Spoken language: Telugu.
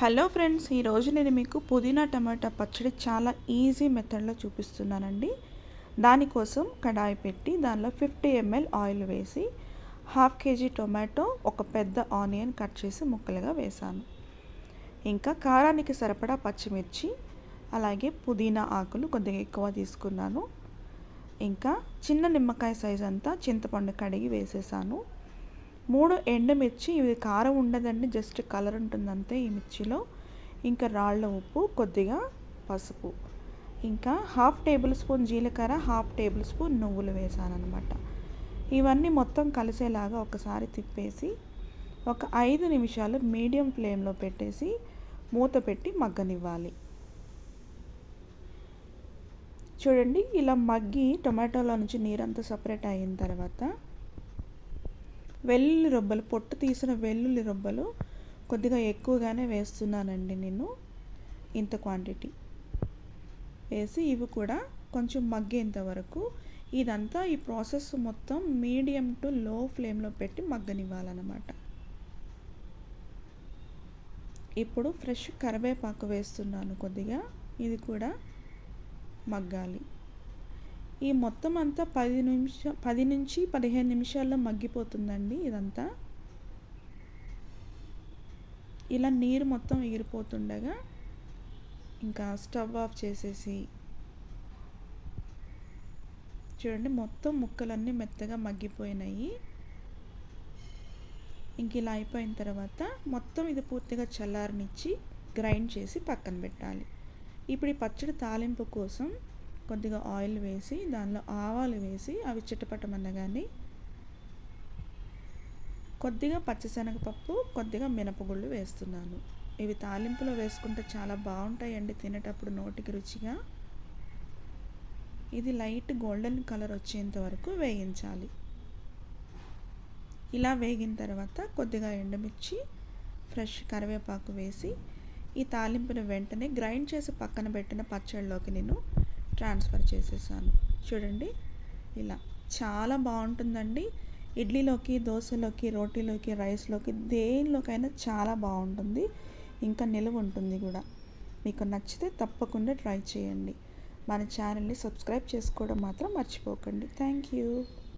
హలో ఫ్రెండ్స్ ఈరోజు నేను మీకు పుదీనా టమాటా పచ్చడి చాలా ఈజీ మెథడ్లో చూపిస్తున్నానండి. దానికోసం కడాయి పెట్టి దానిలో ఫిఫ్టీ ఎంఎల్ ఆయిల్ వేసి హాఫ్ కేజీ టొమాటో ఒక పెద్ద ఆనియన్ కట్ చేసి ముక్కలుగా వేసాను. ఇంకా కారానికి సరిపడా పచ్చిమిర్చి అలాగే పుదీనా ఆకులు కొద్దిగా ఎక్కువ తీసుకున్నాను. ఇంకా చిన్న నిమ్మకాయ సైజ్ అంతా చింతపండు కడిగి వేసేసాను. మూడు ఎండుమిర్చి ఇవి కారం ఉండదండి జస్ట్ కలర్ ఉంటుంది అంతే ఈ మిర్చిలో. ఇంకా రాళ్ళ ఉప్పు కొద్దిగా పసుపు. ఇంకా హాఫ్ టేబుల్ స్పూన్ జీలకర్ర హాఫ్ టేబుల్ స్పూన్ నువ్వులు వేసాను అనమాట ఇవన్నీ మొత్తం కలిసేలాగా ఒకసారి తిప్పేసి ఒక ఐదు నిమిషాలు మీడియం ఫ్లేమ్లో పెట్టేసి మూత పెట్టి మగ్గనివ్వాలి. చూడండి ఇలా మగ్గి టొమాటోలో నుంచి నీరంతా సపరేట్ అయిన తర్వాత వెల్లుల్లి రొబ్బలు పొట్టు తీసిన వెల్లుల్లి రొబ్బలు కొద్దిగా ఎక్కువగానే వేస్తున్నానండి నేను ఇంత క్వాంటిటీ వేసి ఇవి కూడా కొంచెం మగ్గేంత వరకు ఇదంతా ఈ ప్రాసెస్ మొత్తం మీడియం టు లో ఫ్లేమ్లో పెట్టి మగ్గనివ్వాలన్నమాట. ఇప్పుడు ఫ్రెష్ కరివేపాకు వేస్తున్నాను కొద్దిగా. ఇది కూడా మగ్గాలి. ఈ మొత్తం అంతా పది నిమిషం పది నుంచి పదిహేను నిమిషాల్లో మగ్గిపోతుందండి ఇదంతా. ఇలా నీరు మొత్తం ఎగిరిపోతుండగా ఇంకా స్టవ్ ఆఫ్ చేసేసి చూడండి మొత్తం ముక్కలన్నీ మెత్తగా మగ్గిపోయినాయి. ఇంక ఇలా అయిపోయిన తర్వాత మొత్తం ఇది పూర్తిగా చల్లారనిచ్చి గ్రైండ్ చేసి పక్కన పెట్టాలి. ఇప్పుడు ఈ పచ్చడి తాలింపు కోసం కొద్దిగా ఆయిల్ వేసి దానిలో ఆవాలు వేసి అవి చిట్టపట్టమన్నగాని కొద్దిగా పచ్చిశనగపప్పు కొద్దిగా మినపగుళ్ళు వేస్తున్నాను. ఇవి తాలింపులో వేసుకుంటే చాలా బాగుంటాయండి తినేటప్పుడు నోటికి రుచిగా. ఇది లైట్ గోల్డెన్ కలర్ వచ్చేంత వరకు వేయించాలి. ఇలా వేగిన తర్వాత కొద్దిగా ఎండుమిర్చి ఫ్రెష్ కరివేపాకు వేసి ఈ తాలింపును వెంటనే గ్రైండ్ చేసి పక్కన పెట్టిన పచ్చళ్ళలోకి నేను ట్రాన్స్ఫర్ చేసేసాను. చూడండి ఇలా చాలా బాగుంటుందండి. ఇడ్లీలోకి దోశలోకి రోటీలోకి రైస్లోకి దేనిలోకైనా చాలా బాగుంటుంది. ఇంకా నిలువ ఉంటుంది కూడా. మీకు నచ్చితే తప్పకుండా ట్రై చేయండి. మన ఛానల్ని సబ్స్క్రైబ్ చేసుకోవడం మాత్రం మర్చిపోకండి. Thank you.